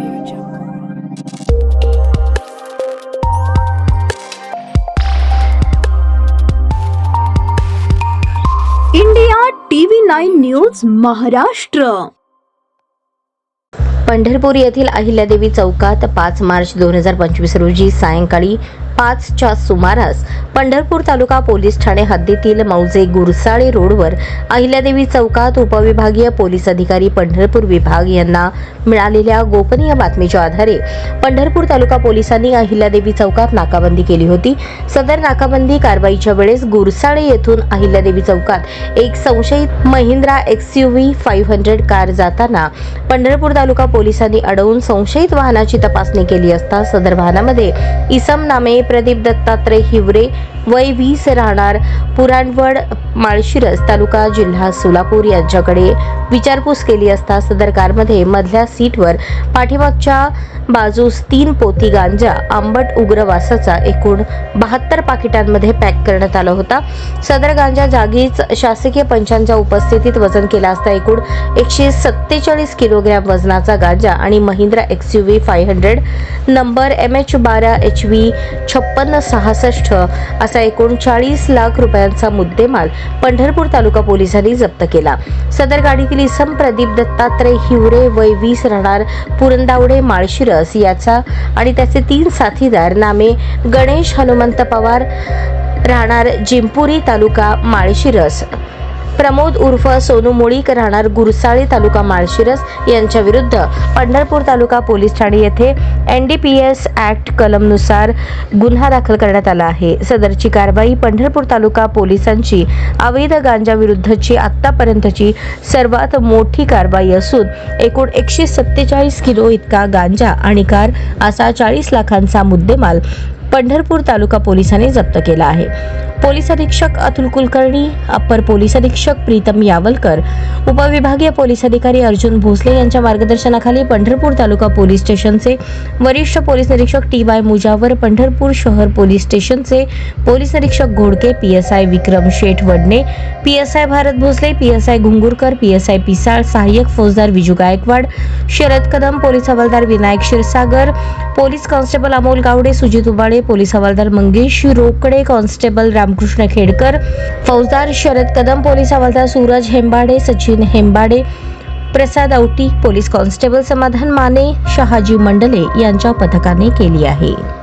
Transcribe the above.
Audio Jungle. India TV nine news Maharashtra Pandharpur येथील अहिल्यादेवी चौकात पाच मार्च दोन हजार पंचवीस रोजी सायंकाळी पाचच्या सुमारास पंढरपूर तालुका पोलीस ठाणे हद्दीतील मौजे गुरसाळे रोडवर अहिल्यादेवी चौकात उपविभागीय पोलीस अधिकारी पंढरपूर विभाग यांना मिळालेल्या गोपनीय बातमीच्या आधारे पंढरपूर तालुका पोलिसांनी अहिल्यादेवी चौकात नाकाबंदी केली होती. सदर नाकाबंदी कारवाईच्या वेळेस गुरसाळे येथून अहिल्यादेवी चौकात एक संशयित Mahindra XUV five hundred car जाताना पंढरपूर तालुका पोलिसांनी अडवून संशयित वाहनाची तपासणी केली असता सदर वाहनामध्ये इसम नामे प्रदीप दत्तात्रय हिवरे वय वीस राहणार पुराणवड माळशिरस तालुका जिल्हा सोलापूर यांच्याकडे. विचारपूस केली असता सदर कारमध्ये मधल्या सीटवर पाठीमागच्या बाजूस तीन पोती गांजा आंबट उग्र वासाचा एकूण बहात्तर पाकिटांमध्ये पॅक करण्यात आला होता. सदर गांजा जागीच शासकीय पंचांच्या उपस्थितीत वजन केला असता एकूण एकशे सत्तेचाळीस किलोग्रॅम वजनाचा गांजा आणि Mahindra X U V five hundred number M H बारा एच व्ही छप्पन्न सहासष्ट असा एकूण चाळीस लाख रुपयांचा मुद्देमाल पंढरपूर तालुका पोलिसांनी जप्त केला. सदर गाडीतील इसम प्रदीप दत्तात्रय हिवरे वय वीस राहणार पुरंदावडे माळशिरस याचा आणि त्याचे तीन साथीदार नामे गणेश हनुमंत पवार राहणार जिंपुरी तालुका माळशिरस. प्रमोद उर्फ सोनू मुळीक राहणार गुरसाळी तालुका माळशिरस यांच्या विरुद्ध पंढरपूर तालुका पोलीस ठाणे येथे N D P S act कलमनुसार गुन्हा दाखल करण्यात आला आहे. सदरची कारवाई पंढरपूर तालुका पोलिसांची अवैध गांजाविरुद्धची आत्तापर्यंतची सर्वात मोठी कारवाई असून एकूण एकशे सत्तेचाळीस किलो इतका गांजा आणि कार असा चाळीस लाखांचा मुद्देमाल पंढरपूर तालुका पोलिसांनी जप्त केला आहे. पोलीस अधीक्षक अतुल कुलकर्णी अप्पर पोलीस अधीक्षक प्रीतम यावलकर उपविभागीय पोलीस अधिकारी अर्जुन भोसले यांच्या मार्गदर्शनाखाली पंढरपूर तालुका पोलीस स्टेशनचे वरिष्ठ पोलीस निरीक्षक टी वाय मुजावर पंढरपूर शहर पोलीस स्टेशनचे पोलीस निरीक्षक Ghodke P S I Vikram Sheth Vadane P S I Bharat Bhosale P S I Ghungurkar P S I Pisal सहाय्यक फौजदार विजू गायकवाड शरद कदम पोलीस हवालदार Vinayak Kshirsagar police constable Amol Gawade Sujit Ubale police हवालदार Mangesh Rokade constable Ramkrishna Khedkar फौजदार Sharad Kadam police हवालदार Suraj Hembade Sachin Hembade Prasad Auti police constable Samadhan Mane Shahaji मंडले यांच्या पथकाने केली आहे.